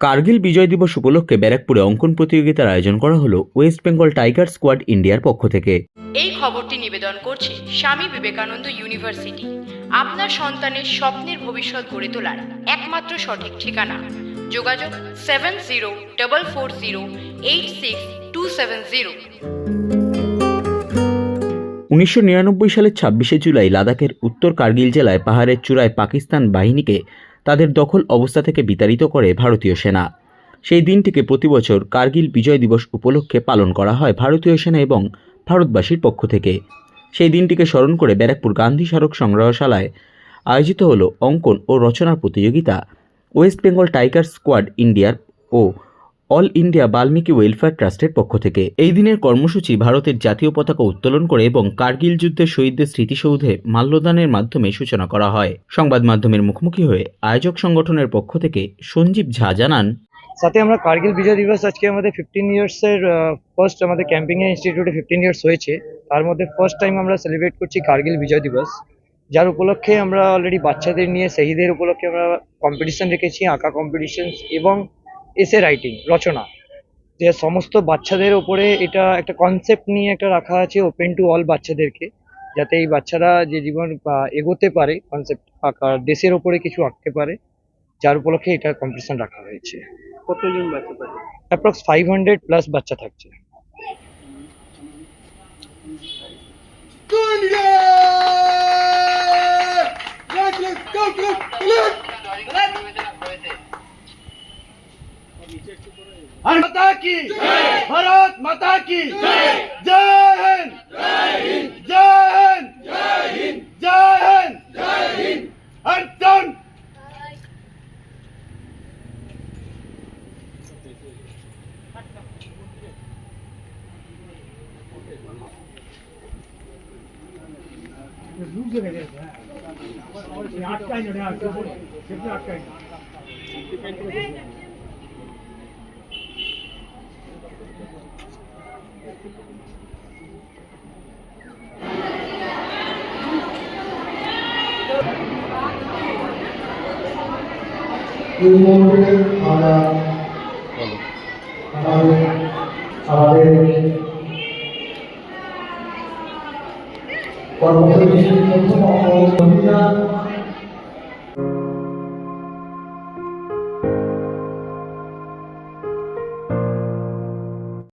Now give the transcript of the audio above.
কার্গিল বিজয় দিবস উপলক্ষে ব্যারাকপুরে অঙ্কন প্রতিযোগিতার আয়োজন করা হলো ওয়েস্ট বেঙ্গল টাইগার স্কোয়াড ইন্ডিয়ার পক্ষ থেকে। এই খবরটি নিবেদন করছে স্বামী বিবেকানন্দ ইউনিভার্সিটি। আপনার সন্তানের স্বপ্নের ভবিষ্যৎ গড়ে তোলার একমাত্র সঠিক ঠিকানা। যোগাযোগ seven zero double four zero eight six two seven zero. উনিশশো নিরানব্বই সালের ছাব্বিশে জুলাই লাদাখের উত্তর কার্গিল জেলায় পাহাড়ের চূড়ায় পাকিস্তান বাহিনীকে তাদের দখল অবস্থা থেকে বিতাড়িত করে ভারতীয় সেনা। সেই দিনটিকে প্রতি বছর কার্গিল বিজয় দিবস উপলক্ষে পালন করা হয় ভারতীয় সেনা এবং ভারতবাসীর পক্ষ থেকে। সেই দিনটিকে স্মরণ করে ব্যারাকপুর গান্ধী স্মারক সংগ্রহশালায় আয়োজিত হলো অঙ্কন ও রচনা প্রতিযোগিতা, ওয়েস্ট বেঙ্গল টাইগার স্কোয়াড ইন্ডিয়ার ও অল ইন্ডিয়া বাল্মীকি ওয়েলফেয়ার ট্রাস্টের পক্ষ থেকে। এই দিনের কর্মসূচি ভারতের জাতীয় পতাকা উত্তোলন করে এবং কার্গিল যুদ্ধের শহীদদের স্মৃতিসৌধে মাল্যদানের মাধ্যমে সূচনা করা হয়। সংবাদ মাধ্যমের মুখোমুখি হয়ে আয়োজক সংগঠনের পক্ষ থেকে সঞ্জীব ঝা জানান, সাথে আমরা কার্গিল বিজয় দিবস আজকে আমাদের ফিফটিন ইয়ার্সের ফার্স্ট আমাদের ক্যাম্পিং ইনস্টিটিউটে ফিফটিন ইয়ার্স হয়েছে। তার মধ্যে ফার্স্ট টাইম আমরা সেলিব্রেট করছি কার্গিল বিজয় দিবস। যার উপলক্ষে আমরা অলরেডি বাচ্চাদের নিয়ে, শহীদের উপলক্ষে আমরা কম্পিটিশন রেখেছি, আঁকা কম্পিটিশন এবং এসে রাইটিং রচনা। যে সমস্ত বাচ্চাদের ওপরে এটা একটা কনসেপ্ট নিয়ে একটা রাখা আছে ওপেন টু অল বাচ্চাদেরকে যাতে এই বাচ্চারা যে জীবন এগোতে পারে কনসেপ্ট আঁকার দেশের ওপরে কিছু আঁকতে পারে যার উপলক্ষে এটা কম্পিটিশন রাখা হয়েছে। কতজন বাচ্চা অ্যাপ্রক্স ফাইভ হান্ড্রেড প্লাস বাচ্চা থাকছে। माता की। भारत माता की। जय हिंद। जय हिंद। जय हिंद। जय हिंद जय हिंद अर्चन रूप से आटका ही। আমাদের আমাদের কর্মসূচির প্রথম অঙ্গ